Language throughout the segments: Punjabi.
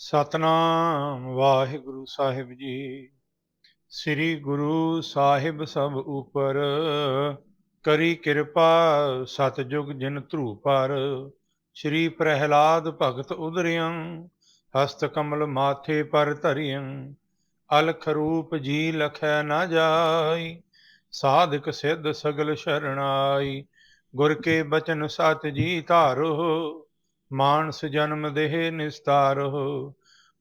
ਸਤਨਾਮ ਵਾਹਿਗੁਰੂ ਸਾਹਿਬ ਜੀ। ਸ੍ਰੀ ਗੁਰੂ ਸਾਹਿਬ ਸਭ ਉਪਰ ਕਰੀ ਕਿਰਪਾ ਸਤਜੁਗ ਜਿਨ ਧਰੂ ਪਰ। ਸ੍ਰੀ ਪ੍ਰਹਿਲਾਦ ਭਗਤ ਉਦਰਿਯੰ ਹਸਤ ਕਮਲ ਮਾਥੇ ਪਰ ਧਰਿਯੰ। ਅਲਖ ਰੂਪ ਜੀ ਲਖੈ ਨਾ ਜਾਈ, ਸਾਧਕ ਸਿੱਧ ਸਗਲ ਸ਼ਰਣਾਈ ਗੁਰ ਕੇ ਬਚਨ ਸਤ ਜੀ ਧਾਰੋ ਮਾਨਸ ਜਨਮ ਦੇਹ ਨਿਸਤਾਰੋ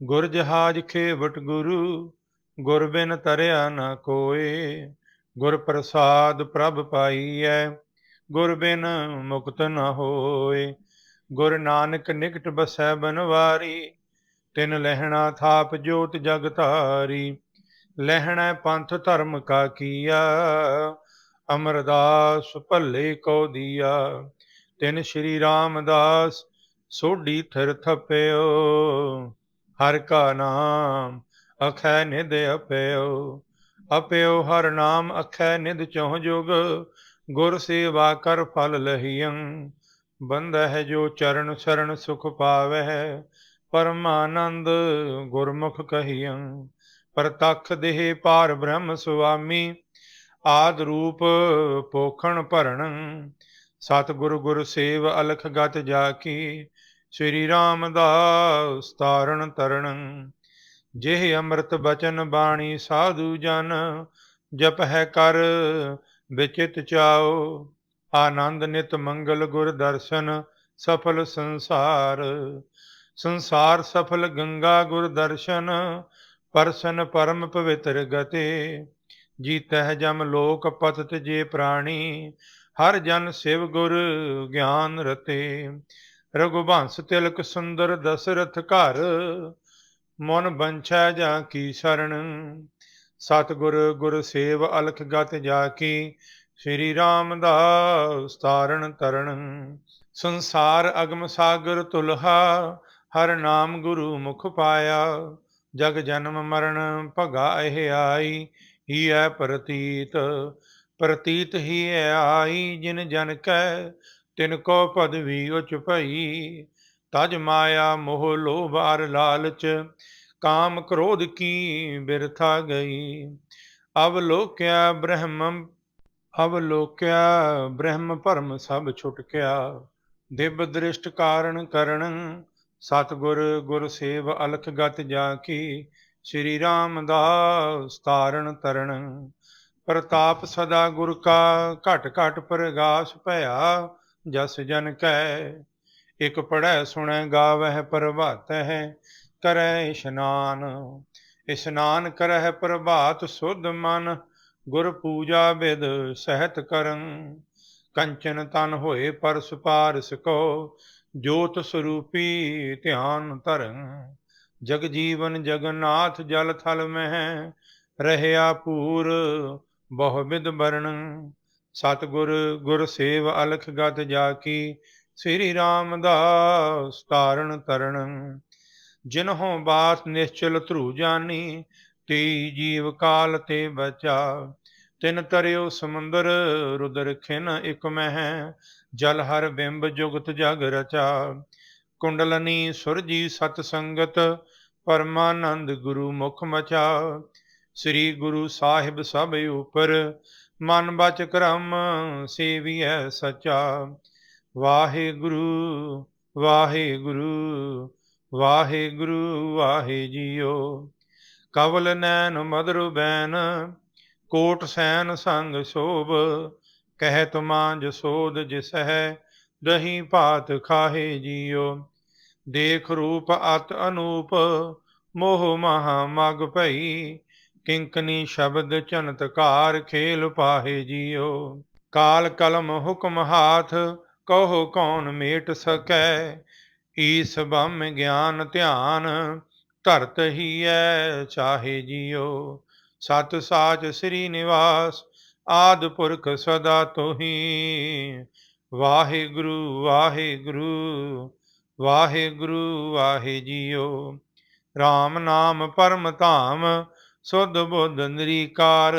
ਗੁਰ ਜਹਾਜ ਖੇਵਟ ਗੁਰੂ, ਗੁਰ ਬਿਨ ਤਰਿਆ ਨ ਕੋਏ, ਗੁਰ ਪ੍ਰਸਾਦ ਪ੍ਰਭ ਪਾਈਐ, ਗੁਰ ਬਿਨ ਮੁਕਤ ਨ ਹੋਏ, ਗੁਰ ਨਾਨਕ ਨਿਕਟ ਬਸੈ ਬਨਵਾਰੀ, ਤਿਨ ਲਹਿਣਾ ਥਾਪ ਜੋਤ ਜਗ ਧਾਰੀ, ਲਹਿਣਾ ਪੰਥ ਧਰਮ ਕਾ ਕੀਆ, ਅਮਰਦਾਸ ਭੱਲੇ ਕੋ ਦੀਆ, ਤਿਨ ਸ਼੍ਰੀ ਰਾਮਦਾਸ ਸੋਢੀ ਥਿਰ ਥਪਿਓ, ਹਰ ਕਾ ਨਾਮ ਅਖੈ ਨਿਦ ਅਪਿਓ। ਅਪਿਓ ਹਰ ਨਾਮ ਅਖੈ ਨਿਦ ਚਹੁ ਜੁਗ, ਗੁਰ ਸੇਵਾ ਕਰ ਫਲ ਲਹੀਆਂ ਬੰਦਹਿ ਜੋ ਚਰਨ ਸ਼ਰਨ ਸੁਖ ਪਾਵਹਿ, ਪਰਮਾਨੰਦ ਗੁਰਮੁਖ ਕਹੀਆਂ ਪ੍ਰਤਖ ਦੇਹ ਪਾਰ ਬ੍ਰਹਮ ਸੁਆਮੀ, ਆਦ ਰੂਪ ਪੋਖਣ ਭਰਣ। ਸਤਿਗੁਰ ਗੁਰ ਸੇਵ ਅਲਖ ਗਤ ਜਾ ਕੀ ਸ੍ਰੀ ਰਾਮ ਰਾਮਦਾਸ ਤਾਰਨ ਤਰਣ ਜਿਹ ਅੰਮ੍ਰਿਤ ਬਚਨ ਬਾਣੀ ਸਾਧੂ ਜਨ, ਜਪ ਹੈ ਕਰ, ਵਿਚਿਤ ਚਾਓ ਆਨੰਦ ਨਿਤ ਮੰਗਲ ਗੁਰ ਦਰਸ਼ਨ, ਸਫਲ ਸੰਸਾਰ। ਸੰਸਾਰ ਸਫਲ ਗੰਗਾ ਗੁਰ ਦਰਸ਼ਨ, ਪਰਸਨ ਪਰਮ ਪਵਿੱਤਰ ਗਤੇ। ਜੀਤਹਿ ਜਮ ਲੋਕ ਪਤਿਤ ਜੇ ਪ੍ਰਾਣੀ, ਹਰ ਜਨ ਸਿਵ ਗੁਰ ਗਿਆਨ ਰਤੇ। ਰਘੁਬੰਸ ਤਿਲਕ ਸੁੰਦਰ ਦਸਰਥ ਘਰ, ਮਨ ਬੰਛੈ ਜਾਂ ਕੀ ਸ਼ਰਨ? ਸਤਿਗੁਰ ਗੁਰ ਸੇਵ ਅਲਖ ਗਤ ਜਾ ਕੀ ਸ੍ਰੀ ਰਾਮਦਾਸ ਤਾਰਨ। ਤਰਣ ਸੰਸਾਰ ਅਗਮ ਸਾਗਰ ਤੁਲਹਾ, ਹਰ ਨਾਮ ਗੁਰੂ ਮੁਖ ਪਾਇਆ। ਜਗ ਜਨਮ ਮਰਨ ਭਗਾ ਇਹ ਆਈ ਹੀ ਹੈ ਪ੍ਰਤੀਤ ਪ੍ਰਤੀਤ ਹੀ ਐ ਆਈ, ਜਿਨ ਜਨ ਕੈ ਤਿਨ ਕੋ ਪਦਵੀ ਉਚ ਭਈ, ਤਜ ਮਾਇਆ ਮੋਹ ਲੋਭ ਅਰ ਲਾਲਚ, ਕਾਮ ਕ੍ਰੋਧ ਕੀ ਬਿਰਥਾ ਗਈ। ਅਵ ਲੋਕਿਆ ਬ੍ਰਹਮ ਅਵ ਲੋਕਿਆ ਬ੍ਰਹਮ ਭਰਮ ਸਭ ਛੁਟਕਿਆ ਦਿਵ ਦ੍ਰਿਸ਼ਟ ਕਾਰਣ ਕਰਨ, ਸਤਗੁਰ ਗੁਰ ਸੇਵ ਅਲਖ ਗਤ ਜਾ ਕੀ। ਸ੍ਰੀ ਰਾਮਦਾਸ ਤਾਰਨ ਤਰਣ ਪ੍ਰਤਾਪ ਸਦਾ ਗੁਰ ਕਾ ਘਟ ਘਟ ਪ੍ਰਗਾਸ ਭਇਆ। ਜਸ ਜਨ ਕੈ, ਇਕ ਪੜੈ ਸੁਣੈ ਗਾਵਹਿ ਪ੍ਰਭਾਤ ਹੈ ਕਰੈ ਇਸ਼ਨਾਨ। ਇਸ਼ਨਾਨ ਕਰਹਿ ਪ੍ਰਭਾਤ ਸੁਧ ਮਨ, ਗੁਰ ਪੂਜਾ ਬਿਦ ਸਹਿਤ ਕਰੰ ਕੰਚਨ ਤਨ ਹੋਏ ਪਰਸ ਪਾਰਸ ਕੋ, ਜੋਤ ਸਰੂਪੀ ਧਿਆਨ ਧਰੰ ਜਗ ਜੀਵਨ ਜਗਨਾਥ ਜਲ ਥਲ ਮਹਿ, ਰਹਿਆ ਪੂਰ ਬਹੁ ਵਿਦ ਵਰਣੰ ਸਤਗੁਰ ਗੁਰ ਸੇਵ ਅਲਖ ਗਤ ਜਾ ਕੀ ਸ੍ਰੀ ਰਾਮਦਾਸ ਤਾਰਨ ਤਰਣ ਜਿਨਹੋਂ ਬਾਤ ਨਿਸ਼ਚਲ ਧਰੂ ਜਾਣੀ ਤੇ ਜੀਵ ਕਾਲ ਤੇ ਬਚਾ। ਤਿਨ ਤਰਿਓ ਸਮੁੰਦਰ, ਰੁਦਰ ਖਿਨ ਇਕ ਮਹਿ। ਜਲ ਹਰ ਬਿੰਬ ਜੁਗਤ ਜਗ ਰਚਾ। ਕੁੰਡਲਨੀ ਸੁਰਜੀ ਸਤ ਸੰਗਤ, ਪਰਮਾਨੰਦ ਗੁਰੂ ਮੁਖ ਮਚਾ। ਸ੍ਰੀ ਗੁਰੂ ਸਾਹਿਬ ਸਭ ਉਪਰ ਮਨ ਬਚ ਕਰਮ ਸੇਵੀਐ ਸਚਾ। ਵਾਹਿਗੁਰੂ ਵਾਹਿਗੁਰੂ ਵਾਹਿਗੁਰੂ, ਵਾਹਿ ਜੀਓ। ਕਵਲ ਨੈਣ ਮਦਰ ਬੈਨ, ਕੋਟ ਸੈਨ ਸੰਗ ਸੋਭ। ਕਹਿ ਤੁਮਾਂ ਜਸੋਦ ਜਿਸ ਦਹੀਂ ਭਾਤ ਖਾਹੇ ਜੀਓ। ਦੇਖ ਰੂਪ ਅਤ ਅਨੂਪ, ਮੋਹ ਮਹਾ ਮਗ ਭਈ। ਕਿੰਕਨੀ ਸ਼ਬਦ ਚਨਤਕਾਰ ਖੇਲ ਪਾਹੇ ਜੀਓ। ਕਾਲ ਕਲਮ ਹੁਕਮ ਹਾਥ, ਕਹੋ ਕੌਣ ਮੇਟ ਸਕੈ। ਈਸ ਬਮ ਗਿਆਨ ਧਿਆਨ, ਧਰਤ ਹੀ ਐ ਚਾਹੇ ਜੀਓ। ਸਤ ਸਾਚ ਸ੍ਰੀ ਨਿਵਾਸ, ਆਦ ਪੁਰਖ ਸਦਾ ਤੋਹੀ। ਵਾਹਿਗੁਰੂ ਵਾਹਿਗੁਰੂ ਵਾਹਿਗੁਰੂ, ਵਾਹਿ ਜੀਓ। RAM ਨਾਮ ਪਰਮ ਧਾਮ ਸੁਧ ਬੁੱਧ ਨਿਰੀਕਾਰ,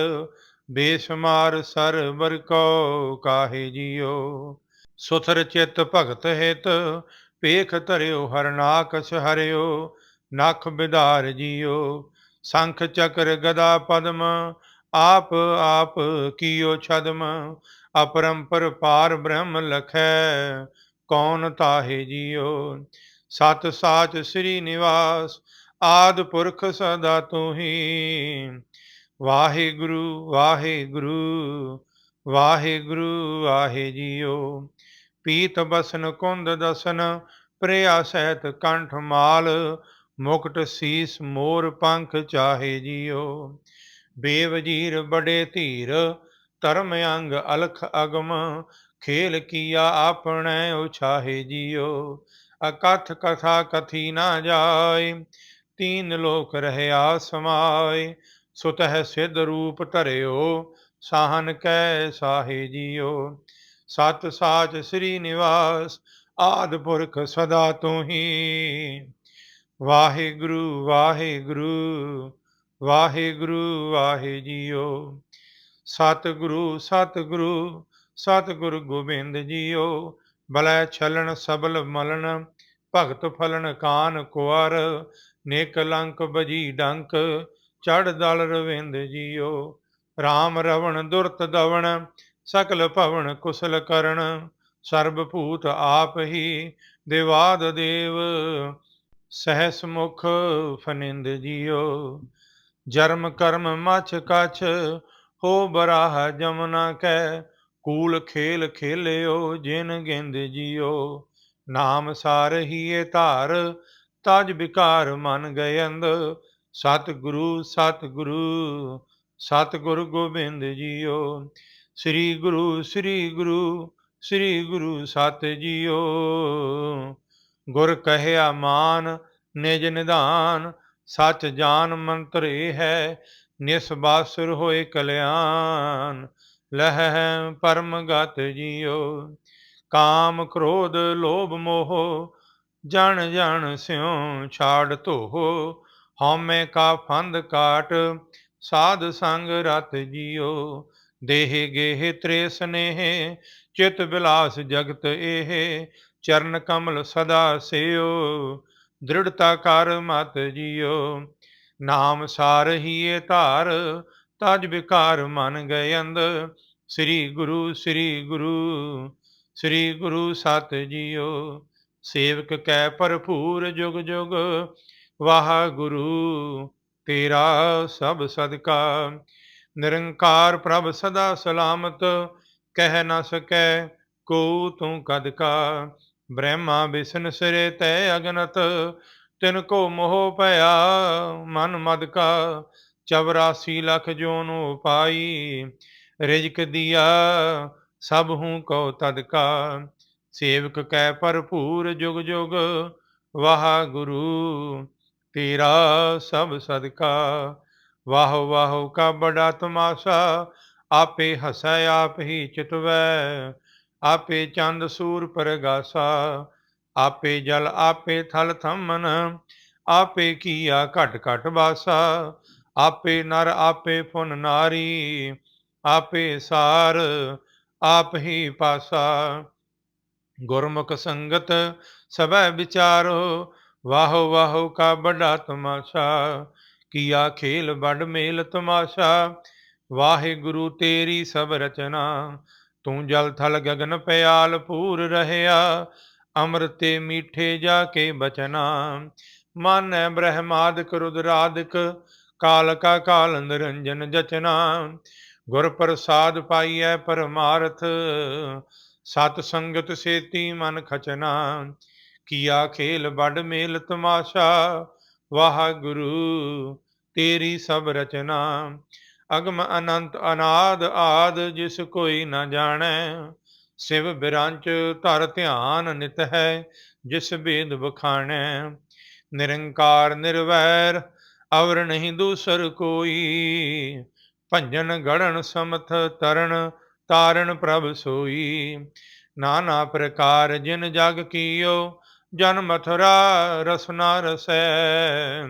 ਬੇਸ਼ਮਾਰ ਸਰਬਰ ਕੋ ਕਾਹੇ ਜੀਓ। ਸੁਥਰ ਚਿਤ ਭਗਤ ਹਿਤ ਪੇਖ ਧਰਿਓ ਹਰਨਾਕਸ ਹਰਿਓ, ਨਖ ਬਿਧਾਰ ਜਿਓ। ਸੰਖ ਚਕਰ ਗਦਾ ਪਦਮ, ਆਪ ਆਪ ਕੀਓ ਛਦਮ, ਅਪਰੰਪਰ ਪਾਰ ਬ੍ਰਹਮ ਲਖੈ, ਕੌਣ ਤਾਹੇ ਜਿਓ। ਸਤ ਸਾਚ ਸ੍ਰੀ ਨਿਵਾਸ ਆਦ ਪੁਰਖ ਸਦਾ ਤੂੰ ਹੀ ਵਾਹਿਗੁਰੂ ਵਾਹਿਗੁਰੂ ਵਾਹਿਗੁਰੂ, ਵਾਹਿ ਜੀਓ। ਪੀਤ ਬਸਨ, ਕੁੰਦ ਦਸਨ, ਪ੍ਰਿਆ ਸਹਿਤ ਕੰਠ ਮਾਲ, ਮੁਕਟ ਸੀਸ ਮੋਰ ਪੰਖ ਚਾਹੇ ਜੀਓ। ਬੇਵਜੀਰ ਬੜੇ ਧੀਰ, ਧਰਮ ਅੰਗ ਅਲਖ ਅਗਮ, ਖੇਲ ਕੀਆ ਆਪਣੇ ਉਛਾਹੇ ਜੀਓ। ਅਕਥ ਕਥਾ ਕਥੀ ਨਾ ਜਾਏ ਤੀਨ ਲੋਕ ਰਹਿਆ ਸਮਾਏ, ਸੁਤਹ ਸਿਧ ਰੂਪ ਧਰਿਓ, ਸਾਹਨ ਕੈ ਸਾਹੇ ਜੀਓ। ਸਤ ਸਾਚ ਸ੍ਰੀ ਨਿਵਾਸ, ਆਦ ਪੁਰਖ ਸਦਾ ਤੂੰ ਹੀ ਵਾਹਿਗੁਰੂ ਵਾਹਿਗੁਰੂ ਵਾਹਿਗੁਰੂ, ਵਾਹਿ ਜੀਓ। ਸਤਿਗੁਰੂ ਸਤਿਗੁਰੂ, ਸਤਿਗੁਰ ਗੋਬਿੰਦ ਜੀਓ। ਬਲੈ ਛਲਣ ਸਬਲ ਮਲਣ, ਭਗਤ ਫਲਣ ਕਾਨ ਕੁਵਰ ਨੇਕ ਲੰਕ ਬਜੀ ਡੰਕ ਚੜ ਦਲ ਰਵਿੰਦ ਜੀਓ। RAM ਰਵਣ ਦੁਰਤ ਦਵਣ, ਸਕਲ ਭਵਨ ਕੁਸਲ ਕਰਨ। ਸਰਬ ਭੂਤ ਆਪ ਹੀ ਦੇਵਾਦ ਦੇਵ, ਸਹਿਸ ਮੁਖ ਫਨਿੰਦ ਜੀਓ। ਜਰਮ ਕਰਮ ਮਛ ਕਛ, ਹੋ ਬਰਾਹ ਜਮਨਾ ਕੈ। ਕੂਲ ਖੇਲ ਖੇਲਿਓ ਜਿਨ ਗਿੰਦ ਜੀਓ। ਨਾਮ ਸਾਰ ਹੀਏ ਧਾਰ ਤਜ ਵਿਕਾਰ ਮਨ ਗਇੰਦ ਸਤ ਗੁਰੂ ਸਤ ਗੁਰੂ ਸਤ ਗੁਰ ਗੋਬਿੰਦ ਜੀਓ। ਸ੍ਰੀ ਗੁਰੂ ਸ੍ਰੀ ਗੁਰੂ ਸ੍ਰੀ ਗੁਰੂ ਸਤ ਜੀਓ। ਗੁਰ ਕਹਿਆ ਮਾਨ, ਨਿਜ ਨਿਧਾਨ, ਸਚ ਜਾਨ ਮੰਤਰ ਇਹ ਹੈ ਨਿਸਬਾਸੁਰ ਹੋਏ ਕਲਿਆਣ ਲਹਿ ਪਰਮ ਗਤ ਜੀਓ। ਕਾਮ ਕ੍ਰੋਧ ਲੋਭ ਮੋਹ ਜਣ ਜਣ ਸਿਉ ਛਾੜ ਧੋਹ ਹਉਮੈ ਕਾ ਫੰਦ ਕਾਟ, ਸਾਧ ਸੰਗ ਰਤ ਜੀਓ ਦੇਹ ਗੇਹ ਤ੍ਰੇ ਸਨੇਹ, ਚਿਤ ਬਿਲਾਸ ਜਗਤ ਇਹ ਚਰਨ ਕਮਲ ਸਦਾ ਸਿਓ ਦ੍ਰਿੜਤਾ ਕਰ ਮਤ ਜੀਓ ਨਾਮ ਸਾਰ ਹੀਏ ਧਾਰ, ਤਜ ਵਿਕਾਰ ਮਨ ਗਏ ਅੰਦ ਸ੍ਰੀ ਗੁਰੂ ਸ੍ਰੀ ਗੁਰੂ ਸ੍ਰੀ ਗੁਰੂ ਸਤ ਜੀਓ ਸੇਵਕ ਕੈ ਭਰਪੂਰ ਜੁਗ ਜੁਗ ਵਾਹ ਗੁਰੂ ਤੇਰਾ ਸਭ ਸਦਕਾ। ਨਿਰੰਕਾਰ ਪ੍ਰਭ ਸਦਾ ਸਲਾਮਤ, ਕਹਿ ਨਾ ਸਕੈ ਕੋ ਤੂੰ ਕਦ ਕਾ। ਬ੍ਰਹਮਾ ਵਿਸ਼ਨ ਸਿਰੇ ਤੈ ਅਗਨਤ, ਤਿਨ ਕੋ ਮੋਹ ਭਇਆ ਮਨ ਮਦ ਕਾ। 84 ਲੱਖ ਜੋਨ ਉਪਾਈ ਰਿਜਕ ਦਿਆ ਸਭ ਹੂੰ ਕੋ ਤਦ ਕਾ। ਸੇਵਕ ਕੈ ਭਰਪੂਰ ਜੁਗ ਜੁਗ ਵਾਹ ਗੁਰੂ ਤੇਰਾ ਸਭ ਸਦਕਾ। ਵਾਹ ਵਾਹ ਕਾ ਬੜਾ ਤਮਾਸ਼ਾ ਆਪੇ ਹਸੈ, ਆਪ ਹੀ ਚਿਤਵੈ। ਆਪੇ ਚੰਦ ਸੂਰ ਪਰਗਾਸਾ, ਆਪੇ ਜਲ, ਆਪੇ ਥਲ ਥਮਨ। ਆਪੇ ਕੀਆ ਘਟ ਘਟ ਵਾਸਾ ਆਪੇ ਨਰ, ਆਪੇ ਫੁਨ ਨਾਰੀ। ਆਪੇ ਸਾਰ, ਆਪ ਹੀ ਪਾਸਾ। ਗੁਰਮੁਖ ਸੰਗਤ ਸਭੈ ਵਿਚਾਰੋ, ਵਾਹੋ ਵਾਹੋ ਕਾ ਬੜਾ ਤਮਾਸ਼ਾ, ਕੀਆ ਖੇਲ ਬੜ ਮੇਲ ਤਮਾਸ਼ਾ, ਵਾਹਿਗੁਰੂ ਤੇਰੀ ਸਭ ਰਚਨਾ, ਤੂੰ ਜਲ ਥਲ ਗਗਨ ਪਿਆਲ ਪੂਰ ਰਹਿਆ, ਅੰਮ੍ਰਿਤੇ ਮੀਠੇ ਜਾ ਕੇ ਬਚਨਾ, ਮਨ ਬ੍ਰਹਮਾਦਿਕ ਰੁਦਰਾਦਿਕ ਕਾਲ ਕਾ ਕਾਲ ਨਿਰੰਜਨ ਜਚਨਾ ਗੁਰ ਪ੍ਰਸਾਦ ਪਾਈਐ ਪਰਮਾਰਥ ਸਤ ਸੰਗਤ ਸੇਤੀ ਮਨ ਖਚਨਾ, ਕੀਆ ਖੇਲ ਬੜ ਮੇਲ ਤਮਾਸ਼ਾ ਵਾਹ ਗੁਰੂ ਤੇਰੀ ਸਭ ਰਚਨਾ। ਅਗਮ ਅਨੰਤ ਅਨਾਦ ਆਦ ਜਿਸ ਕੋਈ ਨਾ ਜਾਣੈ, ਸਿਵ ਬਿਰਾਂਚ ਧਰ ਧਿਆਨ ਨਿਤ ਹੈ ਜਿਸ ਬੇਦ ਬਖਾਣੈ ਨਿਰੰਕਾਰ ਨਿਰਵੈਰ ਅਵਰ ਨਹੀਂ ਦੂਸਰ ਕੋਈ, ਭੰਜਨ ਗੜਨ ਸਮਥ ਤਰਨ ਤਾਰਨ ਪ੍ਰਭ ਸੋਈ। ਨਾਨਾ ਪ੍ਰਕਾਰ ਜਿਨ ਜਗ ਕੀਓ, ਜਨ ਮਥੁਰਾ ਰਸਨਾ ਰਸੈ।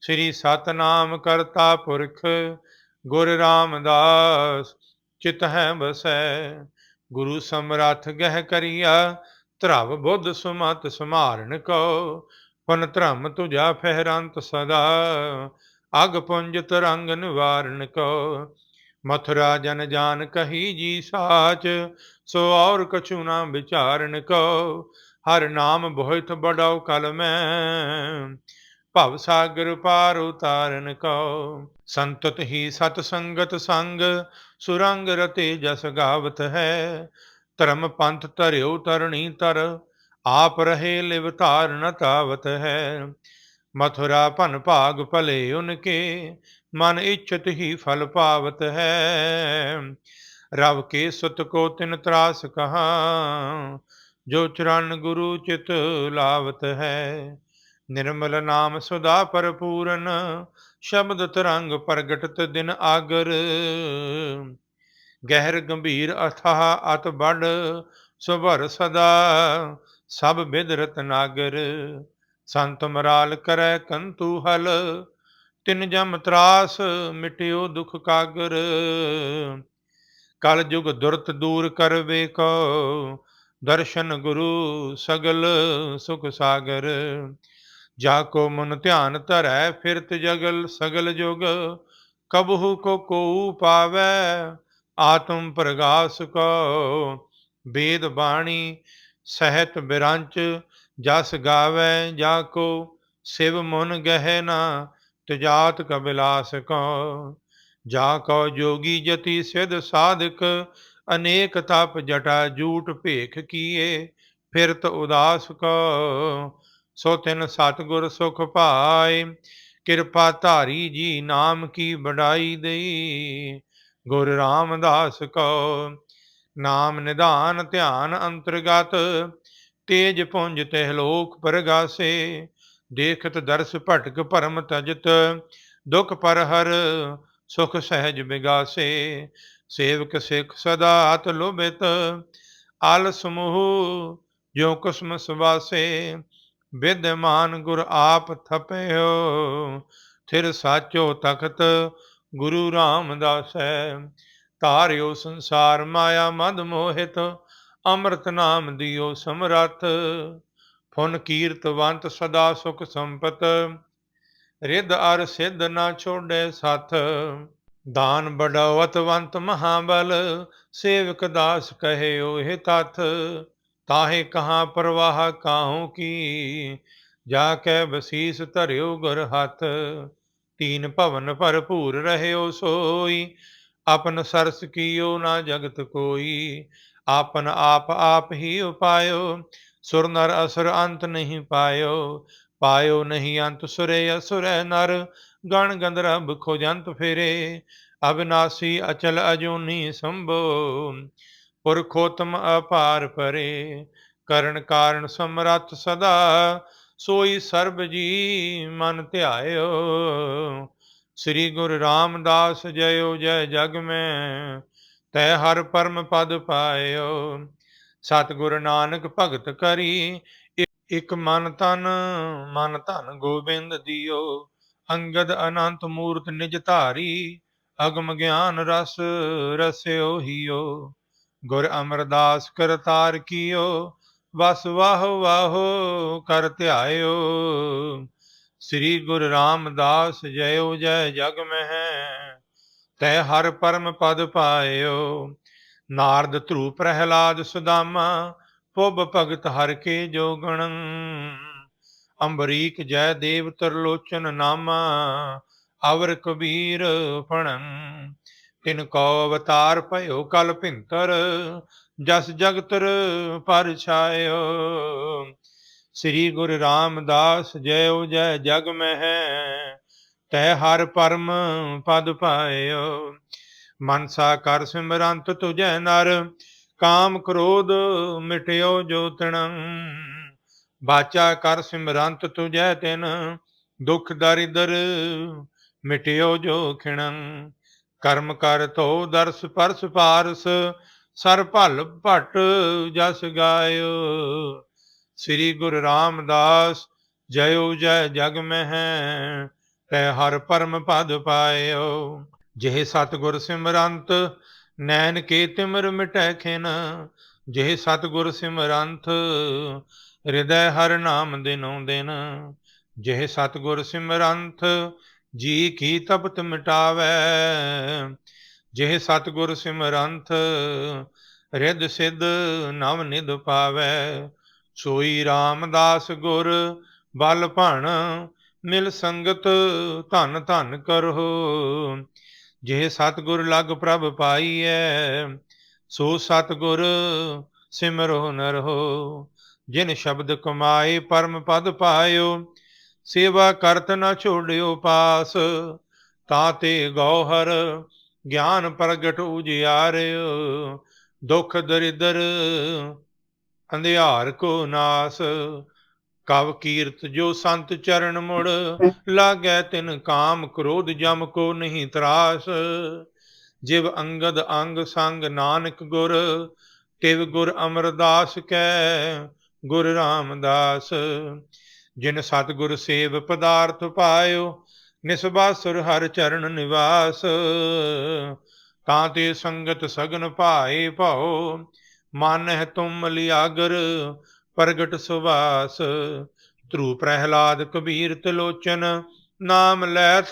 ਸ੍ਰੀ ਸਤਨਾਮ ਕਰਤਾ ਪੁਰਖ, ਗੁਰ ਰਾਮਦਾਸ ਚਿਤ ਹੈ ਬਸੈ ਗੁਰੂ ਸਮਰੱਥ ਗਹਿ ਕਰੀਆ, ਧਰਵ ਬੁੱਧ ਸੁਮਤ ਸਮਾਰਨ ਕੋ ਪੁਨ ਧਰਮ ਤੁਜਾ ਫਹਿਰੰਤ ਸਦਾ, ਅਗ ਪੁੰਜ ਤਰੰਗ ਨਿਵਾਰਨ ਕੋ ਮਥੁਰਾ ਜਨ ਜਾਨ ਕਹੀ ਜੀ ਸਾਚ, ਸੋ ਔਰ ਕਛੂ ਨਾ ਵਿਚਾਰਨ ਕੋ ਹਰ ਨਾਮ ਬੋਹਿਤ ਬੜਾਉ ਕਲ ਮੈਂ ਭਵ ਸਾਗਰ ਪਾਰ ਉਤਾਰਨ ਕੋ ਸੰਤਤ ਹੀ ਸਤ ਸੰਗਤ ਸੰਗ, ਸੁਰੰਗ ਰਤੇ ਜਸ ਗਾਵਤ ਹੈ। ਧਰਮ ਪੰਥ ਧਰਿਓ ਤਰਣੀ ਤਰ ਆਪ ਰਹੇ ਲਿਵ ਧਾਰਨ ਤਾਵਤ ਹੈ। ਮਥੁਰਾ ਭਨ ਭਾਗ ਭਲੇ ਉਨਕੇ ਮਨ ਇਛਤ ਹੀ ਫਲ ਪਾਵਤ ਹੈ। ਰਵ ਕੇ ਸੁਤ ਕੋ ਤਿਨ ਤਰਾਸ ਕਹਾ, ਜੋ ਚਰਨ ਗੁਰੂ ਚਿਤ ਲਾਵਤ ਹੈ। ਨਿਰਮਲ ਨਾਮ ਸੁਦਾ ਪਰਪੂਰਨ, ਸ਼ਬਦ ਤਰੰਗ ਪ੍ਰਗਟਤ ਦਿਨ ਆਗਰ। ਗਹਿਰ ਗੰਭੀਰ ਅਥਾਹ ਅਤ ਬੜ, ਸੁਭਰ ਸਦਾ ਸਭ ਬਿਦ ਰਤਨਾਗਰ ਸੰਤ ਮਰਾਲ ਕਰੈ ਕੰਤੂ ਹਲ ਤਿਨ ਜਮ ਤਰਾਸ, ਮਿਟਿਓ ਦੁਖ ਕਾਗਰ। ਕਲ ਜੁਗ ਦੁਰਤ ਦੂਰ ਕਰਵੇ ਕੋ ਦਰਸ਼ਨ ਗੁਰੂ ਸਗਲ ਸੁਖ ਸਾਗਰ। ਜਾ ਕੋ ਮਨ ਧਿਆਨ ਧਰੈ, ਫਿਰਤ ਜਗਲ ਸਗਲ ਜੁਗ। ਕਬਹੂ ਕੋ ਕੋ ਪਾਵੈ, ਆਤਮ ਪ੍ਰਗਾਸ ਕੋ। ਵੇਦ ਬਾਣੀ ਸਹਿਤ ਬਿਰੰਚ, ਜਸ ਗਾਵੈ, ਜਾ ਕੋ ਸਿਵ ਮਨ ਗਹਿ ਨਾ। ਤਜਾਤ ਕਬਿਲਾਸ ਕੋ ਜਾ ਕੋ ਜੋਗੀ ਜਤੀ ਸਿਧ ਸਾਧਕ, ਅਨੇਕ ਤਪ ਜਟਾ ਜੂਟ ਭੇਖ ਕੀਏ ਫਿਰਤ ਉਦਾਸ ਕੋ ਸੋ ਤਿਨ ਸਤਗੁਰ ਸੁਖ ਪਾਏ, ਕਿਰਪਾ ਧਾਰੀ ਜੀ ਨਾਮ ਕੀ ਬੜਾਈ ਦੇਈ, ਗੁਰ ਰਾਮਦਾਸ ਕੋ ਨਾਮ ਨਿਧਾਨ ਧਿਆਨ ਅੰਤਰਗਤ, ਤੇਜ ਪੁੰਜ ਤਹਿ ਲੋਕ ਪਰਗਾਸੇ ਦੇਖਤ ਦਰਸ ਭਟਕ ਭਰਮ ਤਜਤ, ਦੁਖ ਪਰ ਹਰ ਸੁਖ ਸਹਿਜ ਬਿਗਾਸੇ, ਸੇਵਕ ਸਿੱਖ ਸਦਾ ਅਤ ਲੋਭਿਤ, ਆਲ ਸਮੂਹ ਜੋ ਕੁਸਮ ਸਵਾਸੇ ਵਿਦਮਾਨ ਗੁਰ ਆਪ ਥਪਿਓ, ਥਿਰ ਸਾਚੋ ਤਖਤ ਗੁਰੂ ਰਾਮਦਾਸ ਹੈ ਧਾਰਿਓ ਸੰਸਾਰ ਮਾਇਆ ਮਦ ਮੋਹਿਤ, ਅੰਮ੍ਰਿਤ ਨਾਮ ਦਿਓ ਸਮਰੱਥ। ਫੁਨ ਕੀਰਤਵੰਤ ਸਦਾ ਸੁਖ ਸੰਪਤ, ਰਿੱਧ ਅਰ ਸਿੱਧ ਨਾ ਛੋੜੇ ਸਥ। ਦਾਨ ਬੜਾਵਤਵੰਤ ਮਹਾਬਲ, ਸੇਵਕ ਦਾਸ ਕਹੇ ਇਹ ਤਥ। ਤਾਹੇ ਕਹਾ ਪ੍ਰਵਾਹ ਕਾਹੂ ਕੀ, ਜਾ ਕੇ ਬਸੀਸ ਧਰਿਓ ਗੁਰ ਹੱਥ। ਤੀਨ ਭਵਨ ਭਰਪੂਰ ਰਹਿਓ ਸੋਈ, ਆਪਨ ਸਰਸ ਕੀਓ ਨਾ ਜਗਤ ਕੋਈ। ਆਪਨ ਆਪ ਆਪ ਹੀ ਉਪਾਇਓ ਸੁਰ ਨਰ ਅਸੁਰ ਅੰਤ ਨਹੀਂ ਪਾਇਓ ਪਾਇਓ ਨਹੀਂ ਅੰਤ ਸੁਰੇ ਅਸੁਰੈ ਨਰ, ਗਣ ਗੰਧਰਵ ਖੋਜੰਤ ਫੇਰੇ, ਅਬਨਾਸੀ ਅਚਲ ਅਜੂਨੀ ਸੰਭੋ, ਪੁਰਖੋਤਮ ਅਪਾਰ ਪਰੇ, ਕਰਨ ਕਾਰਨ ਸਮਰੱਥ ਸਦਾ, ਸੋਈ ਸਰਬ ਜੀ ਮਨ ਧਿਆਇਓ। ਸ੍ਰੀ ਗੁਰੂ ਰਾਮਦਾਸ ਜਯੋ ਜੈ ਜਗ ਮੈਂ, ਤੈ ਹਰ ਪਰਮ ਪਦ ਪਾਇਓ। ਸਤਿਗੁਰ ਨਾਨਕ ਭਗਤ ਕਰੀ। ਇਕ ਮਨ ਤਨ ਮਨ ਧਨ ਗੋਬਿੰਦ ਦਿਓ। ਅੰਗਦ ਅਨੰਤ ਮੂਰਤ ਨਿਜ ਧਾਰੀ। ਅਗਮ ਗਿਆਨ ਰਸ, ਰਸਿਓ ਹੀਓ। ਗੁਰ ਅਮਰਦਾਸ ਕਰਤਾਰ ਕੀਓ। ਵਸ ਵਾਹ ਵਾਹੋ ਕਰ ਧਿਆਇਓ। ਸ੍ਰੀ ਗੁਰੂ ਰਾਮਦਾਸ ਜਯੋ ਜੈ ਜਗ ਮਹਿ। ਤੈ ਹਰ ਪਰਮ ਪਦ ਪਾਇਓ। ਨਾਰਦ ਧਰੂ ਪ੍ਰਹਿਲਾਦ ਸੁਦਾਮਾ, ਪੁੱਬ ਭਗਤ ਹਰ ਕੇ ਜੋਗਣ ਅੰਬਰੀਕ ਜੈ ਦੇਵ ਤਰਲੋਚਨ ਨਾਮਾ, ਅਵਰ ਕਬੀਰ ਫਣੰ। ਤਿਨ ਕੋ ਅਵਤਾਰ ਭਇਓ ਕਲ ਭਿੰਤਰ, ਜਸ ਜਗਤਰ ਪਰ ਛਾਇਓ। ਸ੍ਰੀ ਗੁਰੂ ਰਾਮਦਾਸ ਜੈਉ ਜੈ ਜਗ ਮਹਿ, ਤੈ ਹਰ ਪਰਮ ਪਦ ਪਾਇਓ। ਮਨਸਾ ਕਰ ਸਿਮਰੰਤ ਤੁਜੈ ਨਰ, ਕਾਮ ਕ੍ਰੋਧ ਮਿਟਿਓ ਜੋ ਤਿਣ ਬਾਚਾ ਕਰ ਸਿਮਰੰਤ ਤੁਜੈ ਤਿਨ, ਦੁਖ ਦਰਿਦਰ ਮਿਟਿਓ ਜੋ ਖਿਣੰ। ਕਰਮ ਕਰ ਤੋ ਦਰਸ ਪਰਸ ਪਾਰਸ, ਸਰ ਭਲ ਭਟ ਜਸ ਗਾਇਓ। ਸ੍ਰੀ ਗੁਰੂ ਰਾਮਦਾਸ, ਜਯੋ ਜੈ ਜਗ ਮਹਿ, ਤੈ ਹਰ ਪਰਮ ਪਦ ਪਾਇਓ। ਜਿਹੇ ਸਤਗੁਰ ਸਿਮਰੰਤ, ਨੈਣ ਕੇ ਤਿਮਰ ਮਿਟੈ ਖਿਨ। ਜਿਹ ਸਤਗੁਰ ਸਿਮਰੰਤ, ਹਿਰਦੈ ਹਰ ਨਾਮ ਦਿਨੋਂ ਦਿਨ। ਜਿਹ ਸਤਗੁਰ ਸਿਮਰੰਥ ਜੀ ਕੀ ਤਪਤ ਮਿਟਾਵੈ। ਜਿਹ ਸਤਗੁਰ ਸਿਮਰੰਥ ਰਿੱਧ ਸਿੱਧ ਨਵ ਨਿਧ ਪਾਵੈ। ਸੋਈ ਰਾਮਦਾਸ ਗੁਰ, ਬਲ ਭਣ, ਮਿਲ ਸੰਗਤ ਧਨ ਧਨ ਕਰੋ ਜਿਹੇ ਸਤਗੁਰ ਲਗ ਪ੍ਰਭ ਪਾਈਐ, ਸੋ ਸਤਗੁਰ ਸਿਮਰੋ ਨਰੋ ਜਿਨ ਸ਼ਬਦ ਕਮਾਏ ਪਰਮ ਪਦ ਪਾਇਓ, ਸੇਵਾ ਕਰਤ ਨ ਛੋੜਿਓ ਪਾਸ। ਤਾਂ ਤੇ ਗੌਹਰ ਗਿਆਨ ਪ੍ਰਗਟ ਉਜਿਆਰਿਓ, ਦੁਖ ਦਰਿਦਰ ਅੰਧਿਆਰ ਕੋ ਨਾਸ। ਕਵ ਕੀਰਤ ਜੋ ਸੰਤ ਚਰਨ ਮੁੜ ਲਾਗੈ ਤਿਨ ਕਾਮ ਕ੍ਰੋਧ ਜਮ ਕੋ ਨਹੀਂ ਤਰਾਸ। ਜਿਵ ਅੰਗਦ ਅੰਗ ਸੰਗ ਨਾਨਕ ਗੁਰ ਤਿਵ ਗੁਰ ਅਮਰਦਾਸ ਕੈ ਗੁਰ ਰਾਮਦਾਸ। ਜਿਨ ਸਤਗੁਰ ਸੇਵ ਪਦਾਰਥ ਪਾਇਓ ਨਿਸਬਾਸੁਰ ਹਰ ਚਰਨ ਨਿਵਾਸ। ਤਾਂ ਤੇ ਸੰਗਤ ਸਗਨ ਭਾਏ ਭਾਉ ਮਨ ਹੈ ਤੁਮ ਲਿਆਗਰ ਪ੍ਰਗਟ ਸੁਭਾਸ, ਧਰੂ ਪ੍ਰਹਿਲਾਦ ਕਬੀਰ ਤਲੋਚਨ, ਨਾਮ ਲੈਤ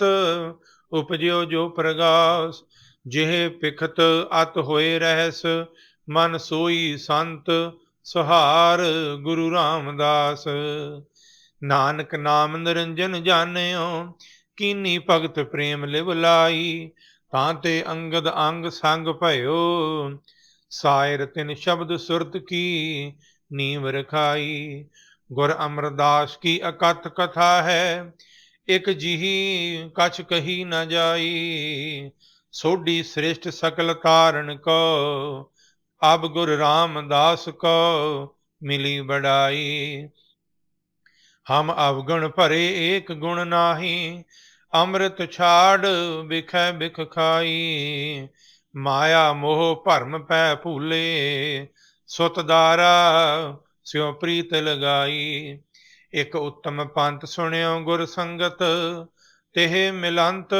ਉਪਜਿਓ ਜੋ ਪ੍ਰਗਾਸ, ਜਿਹ ਪਿਖਤ ਅਤ ਹੋਏ ਰਹਿਸ, ਮਨ ਸੋਈ ਸੰਤ ਸੁਹਾਰ ਗੁਰੂ ਰਾਮਦਾਸ। ਨਾਨਕ ਨਾਮ ਨਿਰੰਜਨ ਜਾਣਿਓ, ਕੀਨੀ ਭਗਤ ਪ੍ਰੇਮ ਲਿਵ ਲਾਈ, ਤਾਂ ਤੇ ਅੰਗਦ ਅੰਗ ਸੰਗ ਭਇਓ। ਸਾਇਰ ਤਿਨ ਸ਼ਬਦ ਸੁਰਤ ਕੀ ਨੀਵ ਰਖਾਈ, ਗੁਰ ਅਮਰਦਾਸ ਕੀ ਅਕਥ ਕਥਾ ਹੈ? ਇਕ ਜਿਹੀ ਕਛ ਕਹੀ ਨ ਜਾਈ, ਸੋਢੀ ਸ੍ਰਿਸ਼ਟ ਸਕਲ ਤਾਰਨ ਕੋ, ਅਬ ਗੁਰ ਰਾਮਦਾਸ ਕੋ ਮਿਲੀ ਬੜਾਈ ਹਮ ਅਵਗੁਣ ਭਰੇ ਏਕ ਗੁਣ ਨਾਹੀ, ਅੰਮ੍ਰਿਤ ਛਾੜ ਵਿਖੈ ਬਿਖ ਖਾਈ। ਮਾਇਆ ਮੋਹ ਭਰਮ ਪੈ ਭੂਲੇ ਸੁਤਦਾਰਾ ਸਿਉ ਪ੍ਰੀਤ ਲਗਾਈ। ਇਕ ਉੱਤਮ ਪੰਥ ਸੁਣਿਓ ਗੁਰ ਸੰਗਤ, ਤਿਹ ਮਿਲੰਤ,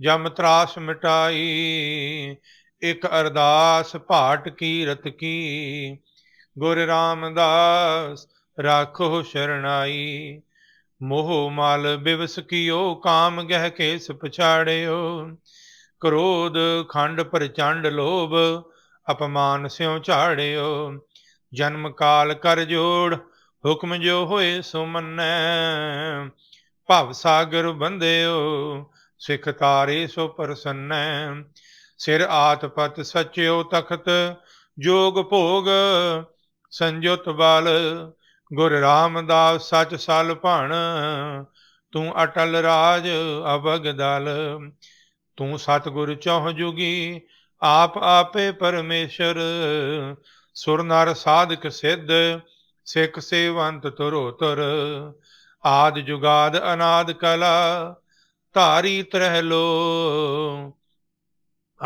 ਜਮ ਤਰਾਸ ਮਿਟਾਈ। ਇਕ ਅਰਦਾਸ ਭਾਟ ਕੀਰਤ ਕੀ, ਗੁਰ ਰਾਮਦਾਸ ਰਾਖੋ ਸ਼ਰਣਾਈ ਮੋਹ ਮਾਲ ਬਿਵਸ ਕੀਓ, ਕਾਮ ਗਹਿ ਕੇਸ ਪਛਾੜਿਓ। ਕ੍ਰੋਧ ਖੰਡ ਪ੍ਰਚੰਡ ਲੋਭ ਅਪਮਾਨ ਸਿਉ ਝਾੜਿਓ, ਜਨਮ ਕਾਲ ਕਰ ਜੋੜ, ਹੁਕਮ ਜੋ ਹੋਏ ਸੋ ਮੰਨੈ। ਭਵ ਸਾਗਰ ਬੰਦਿਓ ਸਿਖ ਤਾਰੇ ਸੋ ਪ੍ਰਸੰਨੈ। ਸਿਰ ਆਤਪਤ ਸਚਿਓ ਤਖਤ, ਜੋਗ ਭੋਗ, ਸੰਜੋਤ ਬਲ। ਗੁਰ ਰਾਮਦਾਸ ਸਚ ਸਲ ਭਣ, ਤੂੰ ਅਟਲ ਰਾਜ ਅਬਗ ਦਲ। ਤੂੰ ਸਤਗੁਰ ਚੌਹ ਜੁਗੀ ਆਪ ਆਪੇ ਪਰਮੇਸ਼ਰ, ਸੁਰ ਨਰ ਸਾਧਕ ਸਿੱਧ, ਸਿੱਖ ਸੇਵੰਤ ਤੁਰੋ ਤੁਰ ਆਦ ਜੁਗਾਦ ਅਨਾਦ ਕਲਾ, ਧਾਰੀ ਤਰਹਿ ਲੋ।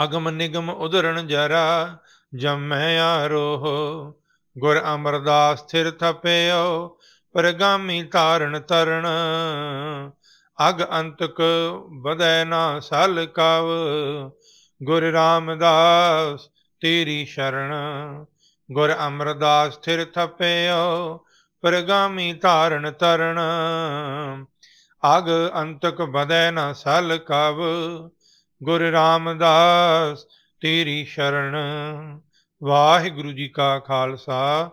ਅਗਮ ਨਿਗਮ ਉਦਰਣ ਜਰਾ ਜਮੈ ਆਰੋਹ। ਗੁਰ ਅਮਰਦਾਸ ਸਥਿਰ ਥਪਿਓ, ਪਰਗਾਮੀ ਤਾਰਨ ਤਰਣ ਅਗ ਅੰਤਕ ਬਦੈ ਨਾ ਸਲ ਕਵ ਗੁਰ ਰਾਮਦਾਸ ਤੇਰੀ ਸ਼ਰਣ ਗੁਰ ਅਮਰਦਾਸ ਥਿਰ ਥਪਿਓ, ਪ੍ਰਗਾਮੀ ਧਾਰਨ ਤਰਣ ਅਗ ਅੰਤਕ ਬਦੈ ਨਾ ਸਲ ਕਵ, ਗੁਰ ਰਾਮਦਾਸ ਤੇਰੀ ਸ਼ਰਣ ਵਾਹਿਗੁਰੂ ਜੀ ਕਾ ਖਾਲਸਾ,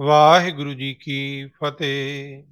ਵਾਹਿਗੁਰੂ ਜੀ ਕੀ ਫਤਿਹ।